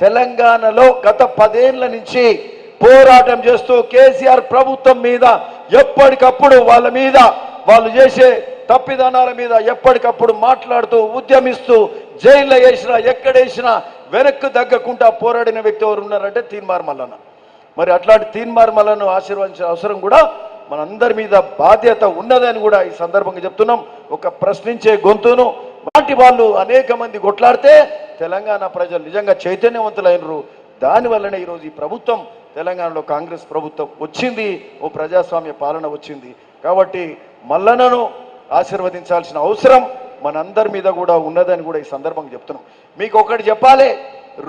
తెలంగాణలో గత పదేళ్ళ నుంచి పోరాటం చేస్తూ కేసీఆర్ ప్రభుత్వం మీద ఎప్పటికప్పుడు వాళ్ళ మీద వాళ్ళు చేసే తప్పిదనాల మీద ఎప్పటికప్పుడు మాట్లాడుతూ ఉద్యమిస్తూ జైల్లో వేసినా ఎక్కడేసినా వెనక్కు తగ్గకుండా పోరాడిన వ్యక్తి ఎవరు ఉన్నారంటే తీన్మార్ మల్లన్న. మరి అట్లాంటి తీన్మార్ మల్లను ఆశీర్వదించిన అవసరం కూడా మనందరి మీద బాధ్యత ఉన్నదని కూడా ఈ సందర్భంగా చెప్తున్నాం. ఒక ప్రశ్నించే గొంతును అలాంటి వాళ్ళు అనేక మంది కొట్లాడితే తెలంగాణ ప్రజలు నిజంగా చైతన్యవంతులైనరు. దానివల్లనే ఈరోజు ఈ ప్రభుత్వం తెలంగాణలో కాంగ్రెస్ ప్రభుత్వం వచ్చింది ఓ ప్రజాస్వామ్య పాలన వచ్చింది. కాబట్టి మల్లనను ఆశీర్వదించాల్సిన అవసరం మనందరి మీద కూడా ఉన్నదని కూడా ఈ సందర్భంగా చెప్తున్నాం. మీకు ఒకటి చెప్పాలి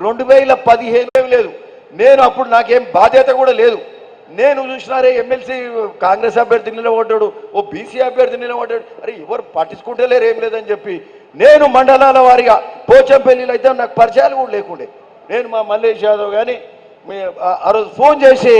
రెండు వేల పదిహేను లేదు. నేను అప్పుడు నాకేం బాధ్యత కూడా లేదు. నేను చూసినారే ఎమ్మెల్సీ కాంగ్రెస్ అభ్యర్థి నిలబడ్డాడు ఓ బీసీ అభ్యర్థి నిలబడ్డాడు. అరే ఎవరు పట్టించుకుంటలేరు ఏం లేదని చెప్పి నేను మండలాల వారిగా పోచంపల్లిలో అయితే నాకు పరిచయాలు కూడా లేకుండే. నేను మా మల్లేష్ యాదవ్ కానీ మీ ఆ- ఆ రోజు ఫోన్ చేసి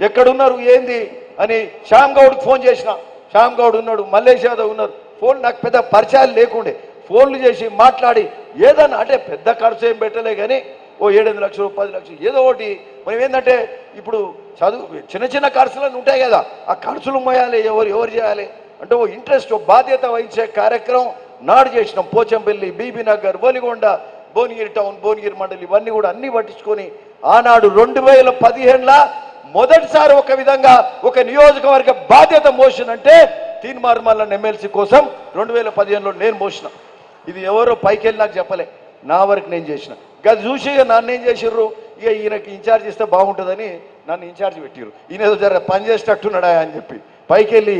ఎక్కడున్నారు ఏంది అని శ్యామ్ గౌడ్కి ఫోన్ చేసిన. శ్యామ్ గౌడ్ ఉన్నాడు మల్లేష్ యాదవ్ ఉన్నారు. ఫోన్ నాకు పెద్ద పరిచయాలు లేకుండే. ఫోన్లు చేసి మాట్లాడి ఏదన్నా అంటే పెద్ద ఖర్చు ఏం పెట్టలే కానీ ఓ ఏడెనిమిది లక్షలు పది లక్షలు ఏదో ఒకటి. మనం ఏంటంటే ఇప్పుడు చదువు చిన్న చిన్న ఖర్చులు ఉంటాయి కదా. ఆ ఖర్చులు మోయాలి ఎవరు ఎవరు చేయాలి? అంటే ఓ ఇంట్రెస్ట్ ఓ బాధ్యత వహించే కార్యక్రమం నాడు చేసినాం పోచంపల్లి బీబీ నగర్ బోలిగొండ భువనగిరి టౌన్ భువనగిరి మండలి ఇవన్నీ కూడా అన్ని పట్టించుకొని ఆనాడు రెండు వేల పదిహేనుల మొదటిసారి ఒక విధంగా ఒక నియోజకవర్గ బాధ్యత మోషన్ అంటే తీన్మార్ ఎమ్మెల్సీ కోసం రెండు వేల పదిహేనులో నేను మోసిన. ఇది ఎవరో పైకి వెళ్ళి నాకు చెప్పలే. నా వరకు నేను చేసిన. గది చూసి ఇక నన్ను ఏం చేసిర్రు? ఇక ఈయనకి ఇన్ఛార్జ్ ఇస్తే బాగుంటుందని నన్ను ఇన్ఛార్జ్ పెట్టిర్రు. ఈయన ఏదో జర పని చేసేటట్టున్నాడా అని చెప్పి పైకి వెళ్ళి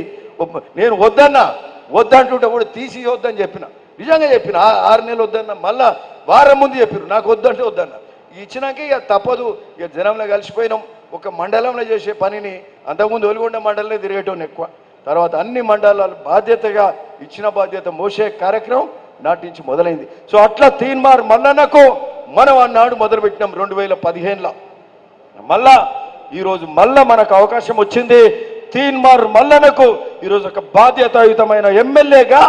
నేను వద్దన్నా. వద్దంటుంటే కూడా తీసి వద్దని చెప్పిన. నిజంగా చెప్పిన. ఆరు నెలలు వద్దన్న. మళ్ళా వారం ముందు చెప్పారు నాకు వద్దంటే వద్దన్నా. ఇచ్చినాక ఇక తప్పదు. ఇక జనంలో కలిసిపోయినాం. ఒక మండలంలో చేసే పనిని అంతకుముందు ఒలిగొండ మండలంలో తిరిగేటోని ఎక్కువ. తర్వాత అన్ని మండలాలు బాధ్యతగా ఇచ్చిన బాధ్యత మోసే కార్యక్రమం నాటి నుంచి మొదలైంది. సో అట్లా తీన్మార్ మల్లన్నకు మనం అన్నాడు మొదలుపెట్టినాం రెండు వేల పదిహేనులో. మళ్ళా ఈరోజు మళ్ళా మనకు అవకాశం వచ్చింది. తీన్మార్ మల్లనకు ఈరోజు ఒక బాధ్యతాయుతమైన ఎమ్మెల్యేగా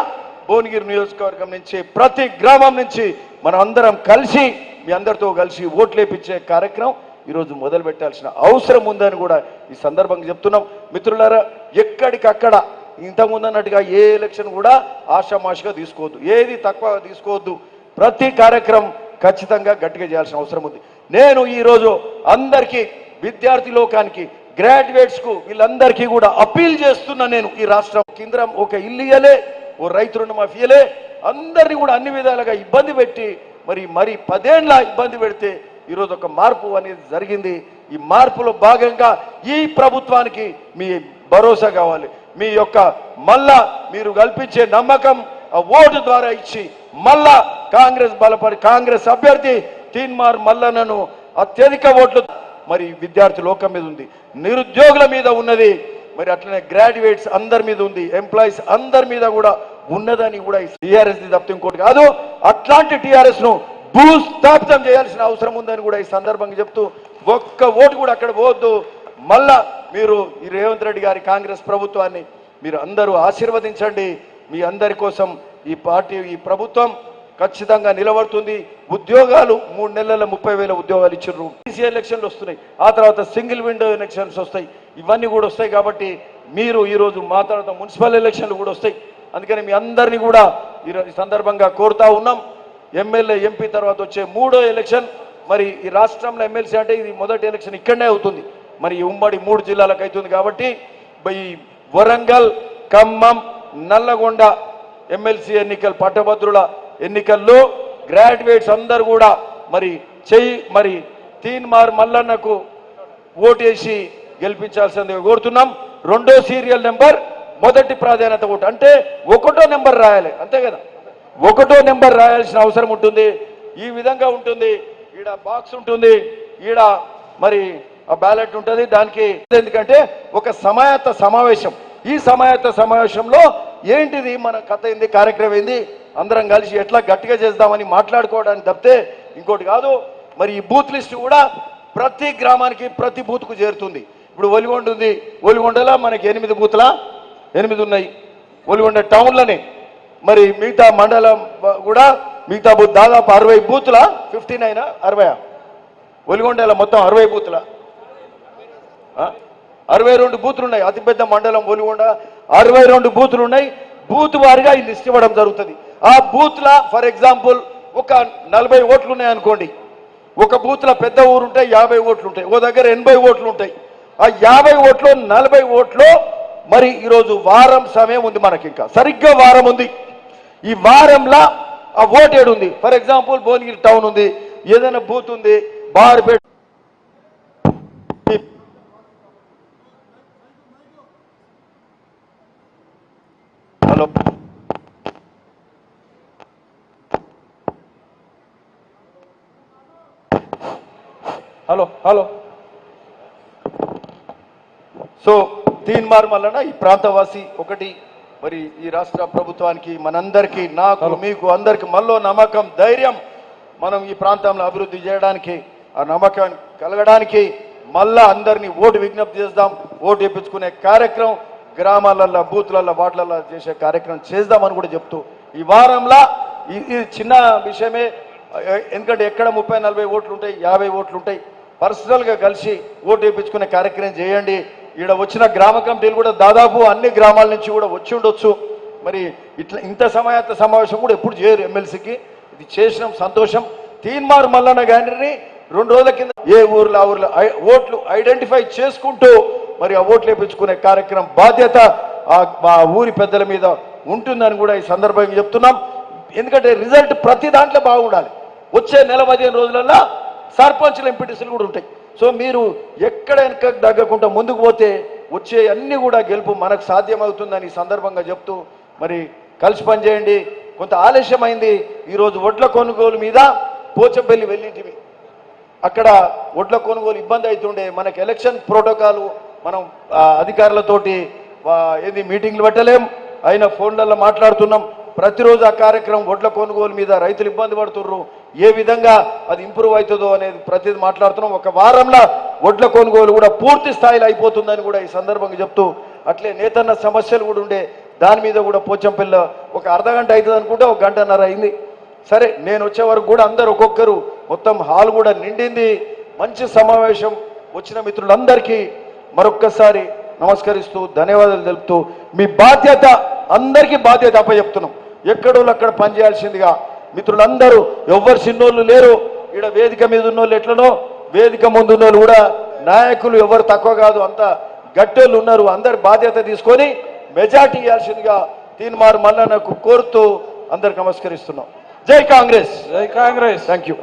భువనగిరి నియోజకవర్గం నుంచి ప్రతి గ్రామం నుంచి మనం అందరం కలిసి మీ అందరితో కలిసి ఓట్లేపించే కార్యక్రమం ఈరోజు మొదలు పెట్టాల్సిన అవసరం ఉందని కూడా ఈ సందర్భంగా చెప్తున్నాం. మిత్రులారా ఎక్కడికక్కడ ఇంతకుముందు అన్నట్టుగా ఏ ఎలక్షన్ కూడా ఆషామాషిగా తీసుకోవద్దు. ఏది తక్కువ తీసుకోవద్దు. ప్రతి కార్యక్రమం ఖచ్చితంగా గట్టిగా చేయాల్సిన అవసరం ఉంది. నేను ఈరోజు అందరికీ విద్యార్థి లోకానికి గ్రాడ్యుయేట్స్కు వీళ్ళందరికీ కూడా అప్పీల్ చేస్తున్నా నేను ఈ రాష్ట్రం. కేంద్రం ఒక ఇల్లు ఇయ్యలే ఓ రైతు రుణమాఫీ ఇయ్యలే. అందరినీ కూడా అన్ని విధాలుగా ఇబ్బంది పెట్టి మరి మరి పదేండ్ల ఇబ్బంది పెడితే ఈరోజు ఒక మార్పు అనేది జరిగింది. ఈ మార్పులో భాగంగా ఈ ప్రభుత్వానికి మీ భరోసా కావాలి. మీ యొక్క మళ్ళా మీరు కల్పించే నమ్మకం ఆ ఓటు ద్వారా ఇచ్చి మళ్ళా కాంగ్రెస్ బలపడి కాంగ్రెస్ అభ్యర్థి తీన్మార్ మల్లనను అత్యధిక ఓట్లు మరి విద్యార్థి లోకం మీద ఉంది. నిరుద్యోగుల మీద ఉన్నది. మరి అట్లనే గ్రాడ్యుయేట్స్ అందరి మీద ఉంది. ఎంప్లాయీస్ అందరి మీద కూడా ఉన్నదని కూడా టీఆర్ఎస్ తప్పితే ఇంకోటి కాదు. అట్లాంటి టీఆర్ఎస్ను భూస్థాపితం చేయాల్సిన అవసరం ఉందని కూడా ఈ సందర్భంగా చెప్తూ ఒక్క ఓటు కూడా అక్కడ పోవద్దు. మళ్ళా మీరు ఈ రేవంత్ రెడ్డి గారి కాంగ్రెస్ ప్రభుత్వాన్ని మీరు అందరూ ఆశీర్వదించండి. మీ అందరి కోసం ఈ పార్టీ ఈ ప్రభుత్వం ఖచ్చితంగా నిలబడుతుంది. ఉద్యోగాలు మూడు నెలల ముప్పై వేల ఉద్యోగాలు ఇచ్చిర్రు. ఈసీ ఎలక్షన్లు వస్తున్నాయి. ఆ తర్వాత సింగిల్ విండో ఎలక్షన్స్ వస్తాయి. ఇవన్నీ కూడా వస్తాయి కాబట్టి మీరు ఈరోజు మా తర్వాత మున్సిపల్ ఎలక్షన్లు కూడా వస్తాయి. అందుకని మీ అందరినీ కూడా ఈ సందర్భంగా కోరుతా ఉన్నాం. ఎమ్మెల్యే ఎంపీ తర్వాత వచ్చే మూడో ఎలక్షన్. మరి ఈ రాష్ట్రంలో ఎమ్మెల్సీ అంటే ఇది మొదటి ఎలక్షన్ ఇక్కడనే అవుతుంది. మరి ఈ ఉమ్మడి మూడు జిల్లాలకు అవుతుంది కాబట్టి ఈ వరంగల్ ఖమ్మం నల్లగొండ ఎమ్మెల్సీ ఎన్నికలు పట్టభద్రుల ఎన్నికల్లో గ్రాడ్యుయేట్స్ అందరు కూడా మరి చెయ్యి మరి తీన్మార్ మల్లన్నకు ఓటేసి గెలిపించాల్సిందిగా కోరుతున్నాం. రెండో సీరియల్ నెంబర్ మొదటి ప్రాధాన్యత ఓటు. అంటే ఒకటో నెంబర్ రాయాలి. అంతే కదా? ఒకటో నెంబర్ రాయాల్సిన అవసరం ఉంటుంది. ఈ విధంగా ఉంటుంది. ఈడ బాక్స్ ఉంటుంది. ఈడ మరి ఆ బ్యాలెట్ ఉంటుంది. దానికి ఎందుకంటే ఒక సమాయత్త సమావేశం. ఈ సమాయత్త సమావేశంలో ఏంటిది? మన కథ ఏంది? కార్యక్రమం ఏంది? అందరం కలిసి ఎట్లా గట్టిగా చేద్దామని మాట్లాడుకోవడానికి తప్పితే ఇంకోటి కాదు. మరి ఈ బూత్ లిస్ట్ కూడా ప్రతి గ్రామానికి ప్రతి బూత్కు చేరుతుంది. ఇప్పుడు ఒలిగొండ ఉంది. ఒలిగొండలో మనకి ఎనిమిది బూతుల? ఎనిమిది ఉన్నాయి. ఒలిగొండ టౌన్లోనే. మరి మిగతా మండలం కూడా మిగతా బూత్ దాదాపు అరవై బూతుల? ఫిఫ్టీ నైన్ అరవై ఒలిగొండల మొత్తం అరవై బూతుల? అరవై రెండు బూతులు ఉన్నాయి అతిపెద్ద మండలం ఒలిగొండ. అరవై రెండు బూతులు ఉన్నాయి బూత్ వారిగా ఈ లిస్ట్ ఇవ్వడం జరుగుతుంది. ఆ బూత్లా ఫర్ ఎగ్జాంపుల్ ఒక నలభై ఓట్లు ఉన్నాయనుకోండి ఒక బూత్లో పెద్ద ఊరు ఉంటాయి యాభై ఓట్లు ఉంటాయి ఓ దగ్గర ఎనభై ఓట్లు ఉంటాయి ఆ యాభై ఓట్లు నలభై ఓట్లు మరి ఈరోజు వారం సమయం ఉంది మనకి ఇంకా సరిగ్గా వారం ఉంది. ఈ వారంలో ఆ ఓటేడు ఉంది. ఫర్ ఎగ్జాంపుల్ భువనగిరి టౌన్ ఉంది. ఏదైనా బూత్ ఉంది. Barpeta hello hello. So Teenmaar Mallanna ఈ ప్రాంతవాసి ఒకటి. మరి ఈ రాష్ట్ర ప్రభుత్వానికి మనందరికీ నాకు మీకు అందరికి మనలో నమ్మకం ధైర్యం. మనం ఈ ప్రాంతంలో అభివృద్ధి చేయడానికి ఆ నమ్మకం కలగడానికి మళ్ళా అందరినీ ఓటు విజ్ఞప్తి చేద్దాం ఓటు ఇప్పించుకునే కార్యక్రమం గ్రామాలల్లో బూత్లల్లో వాటిలల్లో చేసే కార్యక్రమం చేద్దామని కూడా చెప్తూ ఈ వారంలో ఈ- ఇది చిన్న విషయమే ఎందుకంటే ఎక్కడ ముప్పై నలభై ఓట్లు ఉంటాయి యాభై ఓట్లు ఉంటాయి పర్సనల్గా కలిసి ఓటు వేయించుకునే కార్యక్రమం చేయండి. ఈడ వచ్చిన గ్రామ కమిటీలు కూడా దాదాపు అన్ని గ్రామాల నుంచి కూడా వచ్చి ఉండొచ్చు. మరి ఇట్లా ఇంత సమయాంత సమావేశం కూడా ఎప్పుడు చేయరు ఎమ్మెల్సీకి. ఇది చేసినాం సంతోషం. తీన్మార్ మల్లన్న గారిని రెండు రోజుల కింద ఏ ఊర్లో ఆ ఊర్లో ఐ- ఓట్లు ఐడెంటిఫై చేసుకుంటూ మరి ఆ ఓట్లు వేయించుకునే కార్యక్రమం బాధ్యత ఆ మా ఊరి పెద్దల మీద ఉంటుందని కూడా ఈ సందర్భంగా చెప్తున్నాం. ఎందుకంటే రిజల్ట్ ప్రతి దాంట్లో బాగుండాలి. వచ్చే నెల పదిహేను రోజులలో సర్పంచ్లు ఎంపీటీసీలు కూడా ఉంటాయి. సో మీరు ఎక్కడ వెనక తగ్గకుండా ముందుకు పోతే వచ్చే అన్ని కూడా గెలుపు మనకు సాధ్యమవుతుందని సందర్భంగా చెప్తూ మరి కలిసి పనిచేయండి. కొంత ఆలస్యమైంది. ఈరోజు వడ్ల కొనుగోలు మీద పోచంపల్లి వెళ్ళింటివి అక్కడ ఒడ్ల కొనుగోలు ఇబ్బంది అవుతుండే. మనకి ఎలక్షన్ ప్రోటోకాల్ మనం అధికారులతోటి ఏది మీటింగ్లు పెట్టలేం. అయినా ఫోన్లలో మాట్లాడుతున్నాం. ప్రతిరోజు ఆ కార్యక్రమం ఒడ్ల కొనుగోలు మీద రైతులు ఇబ్బంది పడుతుర్రు. ఏ విధంగా అది ఇంప్రూవ్ అవుతుందో అనేది ప్రతిదీ మాట్లాడుతున్నాం. ఒక వారంలో ఒడ్ల కొనుగోలు కూడా పూర్తి స్థాయిలో అయిపోతుందని కూడా ఈ సందర్భంగా చెప్తూ అట్లే నేతన్న సమస్యలు కూడా ఉండే దాని మీద కూడా పోచంపల్లి ఒక అర్ధ గంట అవుతుంది అనుకుంటే ఒక గంటన్నర అయింది. సరే నేను వచ్చే వరకు కూడా అందరు ఒక్కొక్కరు మొత్తం హాల్ కూడా నిండింది. మంచి సమావేశం వచ్చిన మిత్రులందరికీ మరొక్కసారి నమస్కరిస్తూ ధన్యవాదాలు తెలుపుతూ మీ బాధ్యత అందరికీ బాధ్యత అప్పచెప్తున్నాం. ఎక్కడోళ్ళు అక్కడ పనిచేయాల్సిందిగా మిత్రులందరూ ఎవ్వరు చిన్నోళ్ళు లేరు. ఈడ వేదిక మీద ఉన్నోళ్ళు ఎట్లనో వేదిక ముందు ఉన్నోళ్ళు కూడా నాయకులు ఎవరు తక్కువ కాదు అంత గట్టోళ్ళు ఉన్నారు. అందరి బాధ్యత తీసుకొని మెజార్టీ ఇవ్వాల్సిందిగా తీన్మార్ మల్లన్నకు కోరుతూ అందరికి నమస్కరిస్తున్నాం. జై కాంగ్రెస్. జై కాంగ్రెస్. Thank you